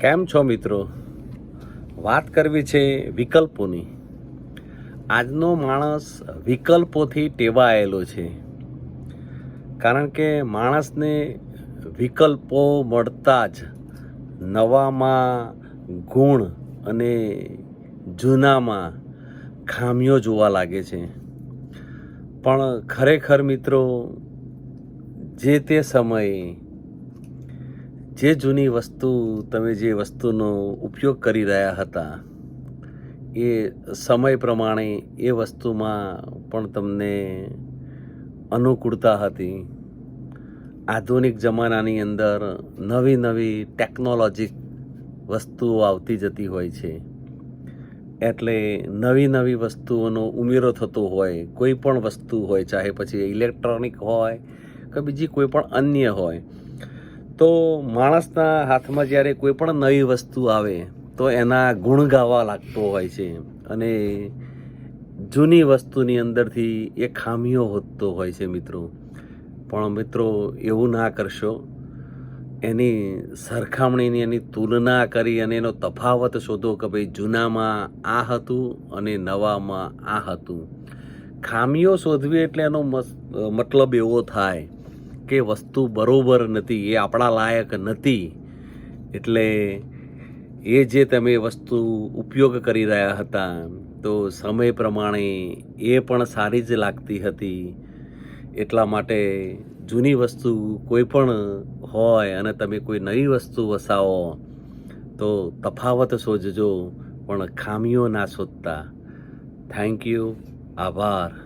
કેમ છો મિત્રો? વાત કરવી છે વિકલ્પોની. આજનો માણસ વિકલ્પોથી ટેવાયેલો છે. કારણ કે માણસને વિકલ્પો મળતા જ નવામાં ગુણ અને જૂનામાં ખામીઓ જોવા લાગે છે. પણ ખરેખર મિત્રો, જે તે સમયે જે જૂની વસ્તુ તમે જે વસ્તુનો ઉપયોગ કરી રહ્યા હતા, એ સમય પ્રમાણે એ વસ્તુમાં પણ તમને અનુકૂળતા હતી. આધુનિક જમાનાની અંદર નવી નવી ટેકનોલોજી વસ્તુઓ આવતી જતી હોય છે. એટલે નવી નવી વસ્તુઓનો ઉમેરો થતો હોય, કોઈ પણ વસ્તુ હોય, ચાહે પછી ઇલેક્ટ્રોનિક હોય કે બીજી કોઈ પણ અન્ય હોય તો માણસના હાથમાં જ્યારે કોઈ પણ નવી વસ્તુ આવે, તો એના ગુણ ગાવા લાગતો હોય છે. અને જૂની વસ્તુની અંદરથી એ ખામીઓ હોતો હોય છે મિત્રો. પણ મિત્રો, એવું ના કરશો. એની સરખામણીની એની તુલના કરી અને એનો તફાવત શોધો કે ભાઈ જૂનામાં આ હતું અને નવામાં આ હતું. ખામીઓ શોધવી એટલે એનો મતલબ એવો થાય કે વસ્તુ બરોબર નથી, એ આપણા લાયક નથી. એટલે એ જે તમે વસ્તુ ઉપયોગ કરી રહ્યા હતા, તો સમય પ્રમાણે એ પણ સારી જ લાગતી હતી. એટલા માટે જૂની વસ્તુ કોઈ પણ હોય અને તમે કોઈ નવી વસ્તુ વસાવો, તો તફાવત શોધજો, પણ ખામીઓ ના શોધતા. થેન્ક યુ આભાર.